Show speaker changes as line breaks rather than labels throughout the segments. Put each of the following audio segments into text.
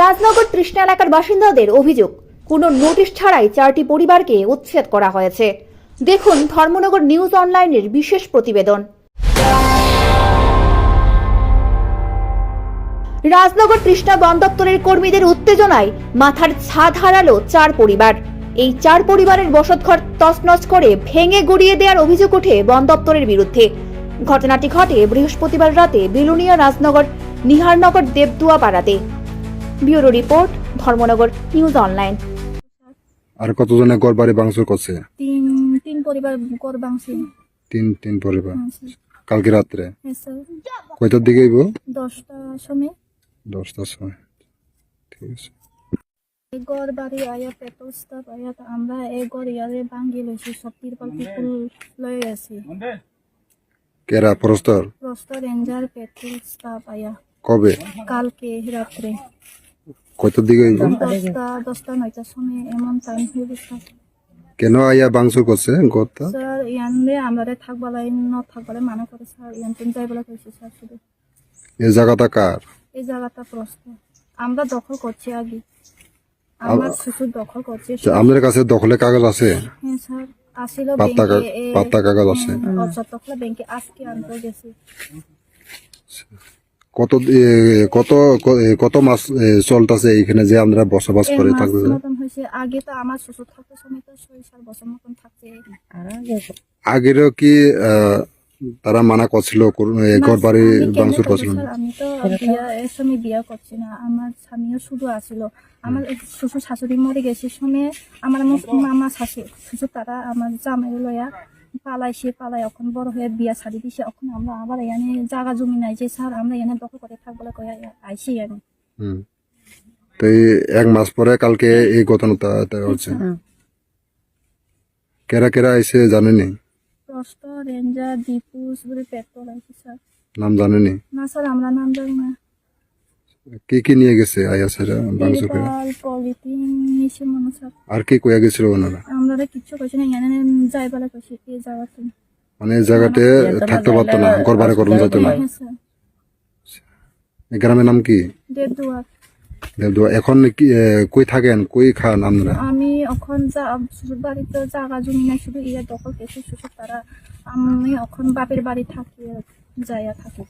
রাজনগর তৃষ্ণা এলাকার বাসিন্দাদের অভিযোগ, কোনো নোটিশ ছাড়াই চারটি পরিবারকে উচ্ছেদ করা হয়েছে। দেখুন ধর্মনগর নিউজ অনলাইনের বিশেষ প্রতিবেদন। রাজনগর তৃষ্ণা বন দপ্তরের কর্মীদের উত্তেজনায় মাথার ছাদ হারালো চার পরিবার। এই চার পরিবারের বসতঘর তছনছ করে ভেঙে গড়িয়ে দেওয়ার অভিযোগ ওঠে বন দপ্তরের বিরুদ্ধে। ঘটনাটি ঘটে বৃহস্পতিবার রাতে বিলুনিয়া রাজনগর, নিহারনগর দেবদুয়া পাড়াতে bureau report Dharmanagar news online.
আর কতজনে ঘর বাড়ি ভাঙচুর করছে?
তিন তিন পরিবার গড় বাংছি
তিন তিন পরিবার?
হ্যাঁ
কালকে রাত্রে?
হ্যাঁ
কয়টার দিকে আইব?
দশটা সময়।
দশটার সময়। ঠিক আছে।
এই গড় বাড়ি আয়া পেট্রোল স্টাফ আয়া তো আমরা এই গড় ইয়ারে ভাঙ্গি লইছি সব তিরপাল পিপুল লয়ে আছি
কেরা? পরস্তর
প্রস্ত রেঞ্জার পেট্রোল স্টাফ আয়া।
কবে?
কালকে রাত্রে।
কয়টার দিকে
দশটা দশটা নয়টার সময় এমন টাইম হয়ে গেছে।
কেন আইয়া ভাঙচুর করছে?
স্যার ইয়ানে আমরা থাকবালাই ন থাকবালাই মানা করে স্যার ইয়ান তিন যাইবেলা কইছি স্যার শুধু।
এই জায়গাটা কার?
এই জায়গাটা প্রস্ত আমরা দখল করছি আগে। আমার শ্বশুর দখল করছে
আমাদের কাছে দখলে কাগজ আছে?
হ্যাঁ স্যার আসিল
পাত্তা
ব্যাংকে
পাত্তা কাগজ আছে।
ব্যাংকে আজকে আনতে গেছি।
কত কত কত মাস চলতেছে এইখানে যে আমরা বসবাস করে
হয়েছে আগে তো আমার শ্বশুর থাকতে সময় তো ছয় সাত বছর মতন থাকছে।
আগেরও কি তারা মানা করছিল ঘর বাড়ি ভাঙচুর করছিল
আমি তো বিয়া এর সময় বিয়া করছি না আমার স্বামীও শুধু আসিল আমার শ্বশুর শাশুড়ি মরে গেছে সময় আমার আমার মামা শাশি শ্বশুর তারা আমার জামাই লয়া পালাইছে পালাই এখন বড় হয়ে বিয়া ছাড়ি দিছে এখন আমরা আবার এখানে জায়গা জমি নাই যে স্যার আমরা এখানে দখল করে থাকব কয়ে আইসি আমি।
তো এক মাস পরে কালকে এই ঘটনাটা হচ্ছে। কেরা কেরা আইসে জানেনি?
প্রস্ত রেঞ্জার দীপুস বলে পেট্রোল আছে স্যার।
নাম জানেনি?
না স্যার আমরা নাম জানি না।
কি কি নিয়ে গেছে আয়া করে
তিরপাল পলিথিন নিচে মনে স্যার।
আর কি কয়া গেছিল ওনারা?
আমরা কিচ্ছু কইছি না এখানে যাই বেলা কইছি এই জায়গাতে
মানে এই জায়গাতে থাকতে পারতো না, ঘর করুন যেত না। এই গ্রামের নাম কি?
দেড় দুয়ার
দেবদুয়া। এখন কি কই থাকেন? কই খান আপনারা?
আমি এখন যা, শ্বশুর বাড়িতে জায়গা জমি নাই, শুধু ইয়ে দখল গেছি শ্বশুর তারা, আমি এখন বাপের বাড়ি থাকি, যাইয়া থাকি।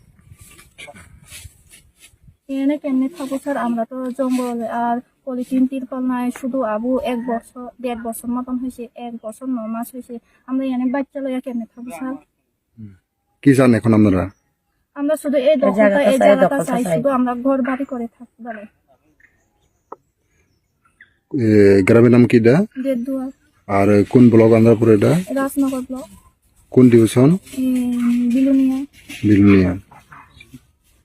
এনে কেমনে থাকব স্যার? আমরা তো জঙ্গলে আর পলিথিন তিরপাল নাই শুধু আবু এক বছর দেড় বছর মতন হয়েছে এক বছর ন মাস হয়েছে। আমরা এনে বাচ্চা লইয়া কেমনে থাকব স্যার?
কি চান এখন আপনারা?
আমরা শুধু এই দখলটা এই জায়গাটা চাই শুধু আমরা ঘর বাড়ি করে থাকতে পারে
এ, গ্রামের নাম কি
দেড় দুয়ার
আর কোন ব্লক আন্ধ্রাপুর এটা?
রাজনগর ব্লক।
কোন ডিভিশন?
বিলুনিয়া।
বিলুনিয়া।